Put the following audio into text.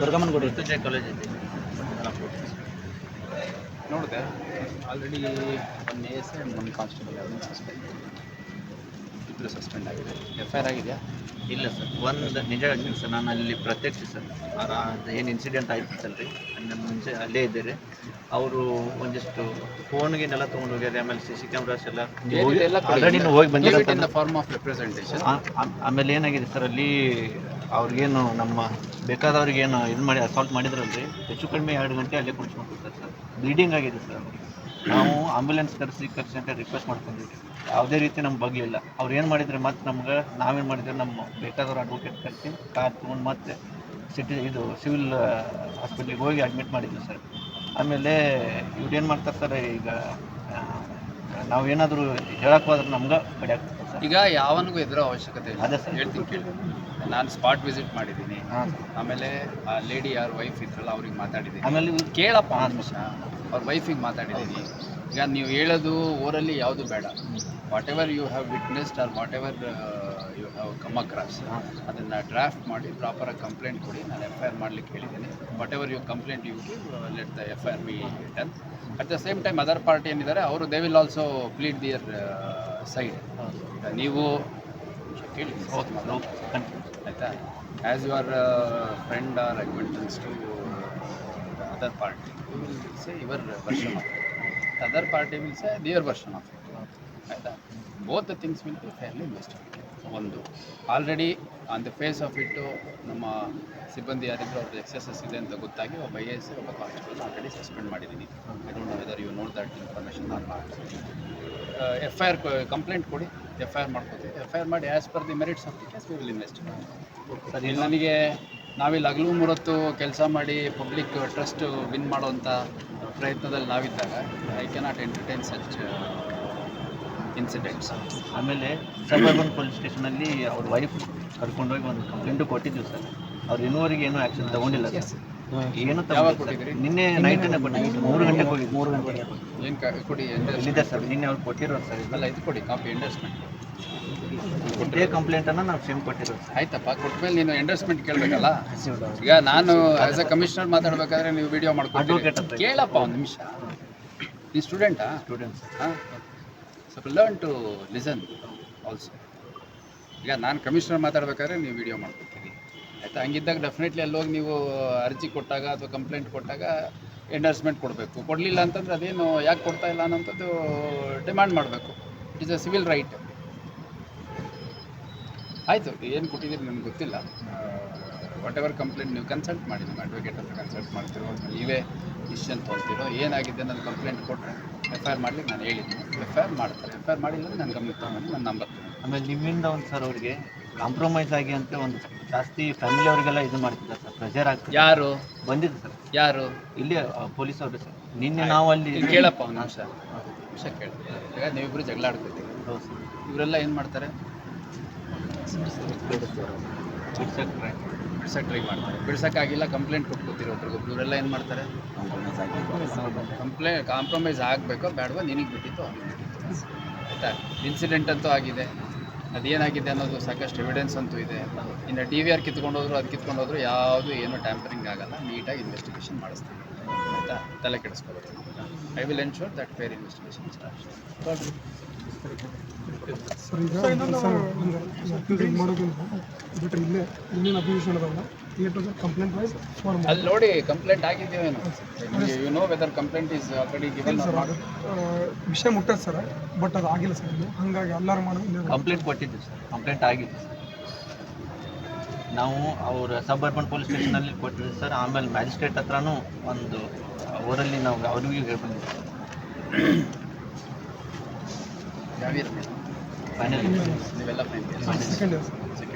ದುರ್ಗಮ್ಮನ ಗುಡಿ ಕಾಲೇಜ್ ನೋಡಿದೆ already one S and one constable suspend ಇಬ್ಬರು ಸಸ್ಪೆಂಡ್ ಆಗಿದೆ ಎಫ್ ಐ ಆರ್ ಆಗಿದೆಯಾ ಇಲ್ಲ ಸರ್. ಒಂದು ನಿಜ ಹೇಳ್ತೀನಿ ಸರ್ ನಾನು ಅಲ್ಲಿ ಪ್ರತ್ಯಕ್ಷ ಸರ್. ಏನು ಇನ್ಸಿಡೆಂಟ್ ಆಯ್ತು ಸಲ್ರಿ ನನ್ನ ಮುಂಚೆ ಅಲ್ಲೇ ಇದ್ದೀರಿ ಅವರು ಒಂದಿಷ್ಟು ಫೋನ್ಗೆನೆಲ್ಲ ತೊಗೊಂಡು ಹೋಗ್ಯಾರ ಆಮೇಲೆ ಸಿ ಸಿ ಕ್ಯಾಮ್ರಾಸ್ ಎಲ್ಲ ಆಲ್ರೆಡಿ ಹೋಗಿ ಬಂದಿರೋ ಫಾರ್ಮ್ ಆಫ್ ರಿಪ್ರೆಸೆಂಟೇಷನ್ ಆಮೇಲೆ ಏನಾಗಿದೆ ಸರ್ ಅಲ್ಲಿ ಅವ್ರಿಗೇನು ನಮ್ಮ ಬೇಕಾದವ್ರಿಗೇನು ಇದು ಮಾಡಿ ಅಸಾಲ್ಟ್ ಮಾಡಿದ್ರಲ್ರಿ? ಹೆಚ್ಚು ಕಡಿಮೆ ಎರಡು ಗಂಟೆ ಅಲ್ಲೇ ಕುಡಿಸ್ಕೊಂಡು ಸರ್. ಬ್ಲೀಡಿಂಗ್ ಆಗಿದೆ ಸರ್ ಅವ್ರಿಗೆ. ನಾವು ಆಂಬುಲೆನ್ಸ್ ಕರೆಸಿ ಕರೆಸಿ ಅಂತ ರಿಕ್ವೆಸ್ಟ್ ಮಾಡ್ಕೊಂಡಿದ್ವಿ. ಯಾವುದೇ ರೀತಿ ನಮ್ಮ ಬಗ್ಗೆ ಇಲ್ಲ. ಅವ್ರು ಏನು ಮಾಡಿದರೆ ಮತ್ತೆ ನಮ್ಗೆ ನಾವೇನು ಮಾಡಿದ್ರೆ ನಮ್ಮ ಬೇಕಾದವ್ರು ಅಡ್ವೊಕೇಟ್ ಕರೆಸಿ ಕಾರ್ ತೊಗೊಂಡು ಮತ್ತೆ ಸಿಟಿ ಇದು ಸಿವಿಲ್ ಹಾಸ್ಪಿಟ್ಲಿಗೆ ಹೋಗಿ ಅಡ್ಮಿಟ್ ಮಾಡಿದ್ವಿ ಸರ್ ಆಮೇಲೆ ಇವ್ರು ಏನು ಮಾಡ್ತಾರೆ ಸರ್ ಈಗ ನಾವು ಏನಾದರೂ ಹೇಳಕ್ಕೆ ಹೋದ್ರೆ ನಮ್ಗೆ ಬಡಿಯಾಕ್ತಾರೆ ಸರ್ ಈಗ ಯಾವನಿಗೂ ಇದ್ರ ಅವಶ್ಯಕತೆ ಇಲ್ಲ. ಅದೇ ಸರ್. ಹೇಳ್ತೀನಿ ಕೇಳಿ. ನಾನು ಸ್ಪಾಟ್ ವಿಸಿಟ್ ಮಾಡಿದ್ದೀನಿ. ಆಮೇಲೆ ಆ ಲೇಡಿ ಯಾರು ವೈಫ್ ಇದ್ರಲ್ಲ ಅವ್ರಿಗೆ ಮಾತಾಡಿದ್ದೀನಿ. ಆಮೇಲೆ ಇವ್ರು ಕೇಳಪ್ಪ ಆ ನಿಮಿಷ. ಅವ್ರ ವೈಫಿಗೆ ಮಾತಾಡಿದ್ದೀನಿ ಈಗ ನೀವು ಹೇಳೋದು ಓರಲ್ಲಿ ಯಾವುದು ಬೇಡ. Whatever you have witnessed or whatever you have come across ಅದನ್ನು ಡ್ರಾಫ್ಟ್ ಮಾಡಿ ಪ್ರಾಪರಾಗಿ ಕಂಪ್ಲೇಂಟ್ ಕೊಡಿ ನಾನು ಎಫ್ ಐ ಆರ್ ಮಾಡಲಿಕ್ಕೆ ಹೇಳಿದ್ದೀನಿ whatever you complaint you let the F I R be done at the same time other party ಏನಿದ್ದಾರೆ ಅವರು they will also plead their side ನೀವು ಕೇಳಿ ಆಯಿತಾ? As your friend or acquaintance to other party. ಇವರ್ say ಇವರ್ version of other party will say their version of ಆಯಿತಾ? Both the things will be fairly investigate ಒಂದು already on the face of ಇಟ್ಟು ನಮ್ಮ ಸಿಬ್ಬಂದಿ ಯಾರಿದ್ರು ಅವ್ರದ್ದು ಎಕ್ಸಸಸ್ ಇದೆ ಅಂತ ಗೊತ್ತಾಗಿ ಒಬ್ಬ ಐ ಎಸ್ ಒಬ್ಬ ಕಾನ್ಸ್ಟೇಬಲ್ ಆಲ್ರೆಡಿ ಸಸ್ಪೆಂಡ್ ಮಾಡಿದ್ದೀನಿ. I don't know whether you note that information or not F I R complaint ಕೊಡಿ. ಎಫ್ ಐ ಆರ್ ಮಾಡ್ಕೋತೀವಿ. ಎಫ್ ಐ ಆರ್ ಮಾಡಿ as per the merits of the case we will investigate sir. ಇಲ್ಲಿ ನನಗೆ ನಾವಿಲ್ಲಿ ಹಗಲು ಮುರತ್ತು ಕೆಲಸ ಮಾಡಿ public trust win ಮಾಡೋವಂಥ ಪ್ರಯತ್ನದಲ್ಲಿ ನಾವಿದ್ದಾಗ I cannot entertain such incidents ಆಮೇಲೆ ಸಬರ್ಬನ್ ಪೊಲೀಸ್ ಸ್ಟೇಷನಲ್ಲಿ ಅವ್ರ ವೈಫ್ ಕರ್ಕೊಂಡೋಗಿ ಒಂದು ಕಂಪ್ಲೇಂಟು ಕೊಟ್ಟಿದ್ದೀವಿ ಸರ್ ಅವ್ರು ಇನ್ನೂವರೆಗೆ ಏನೂ ಆ್ಯಕ್ಷನ್ ತಗೊಂಡಿಲ್ಲ ಸರ್ ಏನು ಯಾವಾಗ ನಿನ್ನೆ. ನಿನ್ನೆ ನೈಟನ್ನೇ ಕೊಟ್ಟಿದ್ವಿ ಮೂರು ಗಂಟೆಗೆ ಹೋಗಿ ಮೂರು ಗಂಟೆ ಏನು ಕೊಡಿ ಎಂಡರ್ಸ್ ಸರ್ ನಿನ್ನೆ ಅವ್ರು ಕೊಟ್ಟಿರೋರು ಸರ್ ಎಲ್ಲ ಇದು ಕೊಡಿ ಕಾಪಿ ಎಂಡರ್ಸ್ಮೆಂಟ್ ಇದೇ ಕಂಪ್ಲೇಂಟನ್ನು ನಾವು ಸೇಮ್ ಕೊಟ್ಟಿರೋದು ಆಯ್ತಪ್ಪ ಕೊಟ್ಟಮೇಲೆ ನೀನು ಎಂಡರ್ಸ್ಮೆಂಟ್ ಕೇಳಬೇಕಲ್ಲ? ಈಗ ನಾನು ಆಸ್ ಎ ಕಮಿಷನರ್ ಮಾತಾಡ್ಬೇಕಾದ್ರೆ ನೀವು ವಿಡಿಯೋ ಮಾಡ್ಕೊಂಡು ಕೇಳಪ್ಪ ಒಂದು ನಿಮಿಷ. ನೀ ಸ್ಟೂಡೆಂಟಾ ಸ್ಟೂಡೆಂಟ್ಸ್ ಹಾಂ? ಸ್ವಲ್ಪ ಲರ್ನ್ ಟು ಲಿಸನ್ ಆಲ್ಸೋ ಈಗ ನಾನು ಕಮಿಷನರ್ ಮಾತಾಡ್ಬೇಕಾದ್ರೆ ನೀವು ವಿಡಿಯೋ ಮಾಡ್ಕೊತೀರಿ ಆಯ್ತಾ? ಹಂಗಿದ್ದಾಗ ಡೆಫಿನೆಟ್ಲಿ ಅಲ್ಲಿ ಹೋಗಿ ನೀವು ಅರ್ಜಿ ಕೊಟ್ಟಾಗ ಅಥವಾ ಕಂಪ್ಲೇಂಟ್ ಕೊಟ್ಟಾಗ ಎಂಡರ್ಸ್ಮೆಂಟ್ ಕೊಡಬೇಕು. ಕೊಡಲಿಲ್ಲ ಅಂತಂದ್ರೆ ಅದೇನು ಯಾಕೆ ಕೊಡ್ತಾ ಇಲ್ಲ ಅನ್ನೋಂಥದ್ದು ಡಿಮ್ಯಾಂಡ್ ಮಾಡಬೇಕು. It is a civil right ಆಯಿತು ಏನು ಕೊಟ್ಟಿದ್ದೀರಿ ನನಗೆ ಗೊತ್ತಿಲ್ಲ. ವಾಟ್ ಎವರ್ ಕಂಪ್ಲೇಂಟ್ ನೀವು ಕನ್ಸಲ್ಟ್ ಮಾಡಿ ನಿಮ್ಮ ಅಡ್ವೊಕೇಟ್ ಹತ್ರ ಕನ್ಸಲ್ಟ್ ಮಾಡ್ತಿರೋ ಅಥವಾ ನೀವೇ ಡಿಸಿಷನ್ ತೊಗೊಳ್ತಿರೋ ಏನಾಗಿದೆ ನನ್ನ ಕಂಪ್ಲೇಂಟ್ ಕೊಟ್ಟರೆ ಎಫ್ ಐ ಆರ್ ಮಾಡ್ಲಿಕ್ಕೆ ನಾನು ಹೇಳಿದ್ದೀನಿ. ಎಫ್ ಐ ಆರ್ ಮಾಡ್ತಾರೆ. ಎಫ್ ಐ ಆರ್ ಮಾಡಿಲ್ಲ ನಾನು ಗಮನಕ್ಕೆ ತಗೊಂಡು ನನ್ನ ನಂಬರ್ ಆಮೇಲೆ ನಿಮ್ಮಿಂದ ಒಂದು ಸರ್ ಅವ್ರಿಗೆ ಕಾಂಪ್ರಮೈಸ್ ಆಗಿ ಅಂತ ಒಂದು ಜಾಸ್ತಿ ಫ್ಯಾಮಿಲಿ ಅವರಿಗೆಲ್ಲ ಇದು ಮಾಡ್ತಿದ್ದಾರೆ ಸರ್ ಪ್ರೆಷರ್ ಆಗ್ತದೆ. ಯಾರು? ಬಂದಿದೆ ಸರ್ ಯಾರು? ಇಲ್ಲಿ ಪೊಲೀಸ್ ಅವರು ಸರ್ ನಿನ್ನೆ ನಾವು ಅಲ್ಲಿ ಕೇಳಪ್ಪ ಒಂದು ಸರ್ ವಿಷಯ ಕೇಳಿ. ಈಗ ನೀವಿಬ್ಬರು ಜಗಳ ಸರ್. ಇವರೆಲ್ಲ ಏನು ಮಾಡ್ತಾರೆ? ಬಿಡ್ಸಕ್ಕೆ ಟ್ರೈ ಬಿಡ್ಸಕ್ಕೆ ಟ್ರೈ ಮಾಡ್ತಾರೆ ಬಿಡ್ಸೋಕ್ಕಾಗಿಲ್ಲ ಕಂಪ್ಲೇಂಟ್ ಕೊಟ್ಕೋತೀರಿ ಒಬ್ರಿಗೊಬ್ರು ಇವರೆಲ್ಲ ಏನು ಮಾಡ್ತಾರೆ? ಕಂಪ್ಲೇ ಕಾಂಪ್ರಮೈಸ್ ಆಗಬೇಕೋ ಬೇಡವೋ ನಿನಗೆ ಬಿಟ್ಟಿತ್ತು ಆಯಿತಾ? ಇನ್ಸಿಡೆಂಟ್ ಅಂತೂ ಆಗಿದೆ. ಅದೇನಾಗಿದೆ ಅನ್ನೋದು ಸಾಕಷ್ಟು ಎವಿಡೆನ್ಸ್ ಅಂತೂ ಇದೆ. ಇನ್ನು ಟಿ ವಿ ಆರ್ ಕಿತ್ಕೊಂಡೋದ್ರು ಅದು ಕಿತ್ಕೊಂಡೋದ್ರು ಯಾವುದು ಏನೂ ಟ್ಯಾಂಪರಿಂಗ್ ಆಗಲ್ಲ. ನೀಟಾಗಿ ಇನ್ವೆಸ್ಟಿಗೇಷನ್ ಮಾಡಿಸ್ತೀವಿ ಆಯಿತಾ? ತಲೆ ಕೆಡಿಸ್ಕೋಬೇಕು I will ensure that fair investigation start sir ಬಿಟ್ಟರೆ ಇಲ್ಲೇ ಇನ್ನೇನು ಅದಾವಲ್ಲ ಕಂಪ್ಲೇಂಟ್ ವೈಸ್ ಅಲ್ಲಿ ನೋಡಿ complaint ಆಗಿದ್ದೇವೇನು you know whether complaint is already given sir ಅದು ಆ, ವಿಷಯ ಮುಟ್ಟದ ಸರ್ ಬಟ್ ಅದು ಆಗಿಲ್ಲ ಸರ್ ಹಂಗಾಗಿ ಹಾಗಾಗಿ ಎಲ್ಲರೂ ಮಾಡೋದು ಕಂಪ್ಲೇಂಟ್ ಕೊಟ್ಟಿದ್ದೆ ಸರ್ ಕಂಪ್ಲೇಂಟ್ ಆಗಿದೆ ಸರ್. ನಾವು ಅವ್ರ ಸಬ್ ಅರ್ಬನ್ ಪೊಲೀಸ್ ಸ್ಟೇಷನಲ್ಲಿ ಕೊಟ್ಟಿದ್ದೆ ಸರ್ ಆಮೇಲೆ ಮ್ಯಾಜಿಸ್ಟ್ರೇಟ್ ಹತ್ರನೂ ಒಂದು ಊರಲ್ಲಿ ನಾವು ಅವ್ರಿಗೂ ಹೇಳಿ ya vieron. Final. Development.